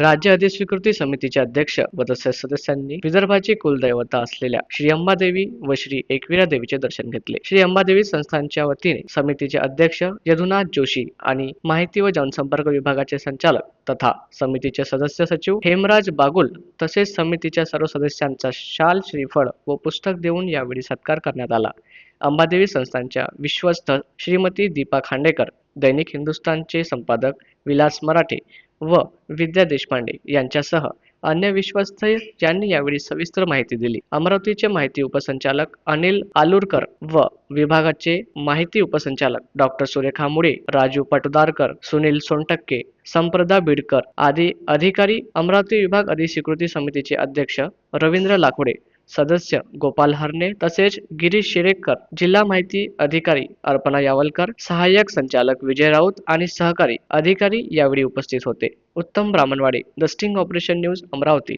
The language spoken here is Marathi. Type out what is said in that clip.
राज्य अधिस्वीकृती समितीचे अध्यक्ष व तसेच सदस्यांनी विदर्भाची कुलदैवता असलेल्या श्री अंबादेवी व श्री एकविरा देवीचे दर्शन घेतले. श्री अंबादेवी संस्थानच्या वतीने समितीचे अध्यक्ष यदुनाथ जोशी आणि माहिती व जनसंपर्क विभागाचे संचालक तथा समितीचे सदस्य सचिव हेमराज बागुल तसेच समितीच्या सर्व सदस्यांचा शाल श्रीफळ व पुस्तक देऊन यावेळी सत्कार करण्यात आला. अंबादेवी संस्थानच्या विश्वस्त श्रीमती दीपा खांडेकर दैनिक हिंदुस्थानचे संपादक विलास मराठे व विद्या देशपांडे यांच्यासह अन्य विश्वस्त यांनी यावेळी सविस्तर माहिती दिली. अमरावतीचे माहिती उपसंचालक अनिल आलुरकर व विभागाचे माहिती उपसंचालक डॉक्टर सुरेखा मुळे राजू पटदारकर सुनील सोनटक्के संप्रदा बिडकर आदी अधिकारी अमरावती विभाग अधिस्वीकृती समितीचे अध्यक्ष रवींद्र लाखोडे सदस्य गोपाल हरणे तसेच गिरीश शिरेकर जिल्हा माहिती अधिकारी अर्पणा यावलकर सहाय्यक संचालक विजय राऊत आणि सहकारी अधिकारी यावेळी उपस्थित होते. Uttam Brahmanwade the sting operation news Amravati.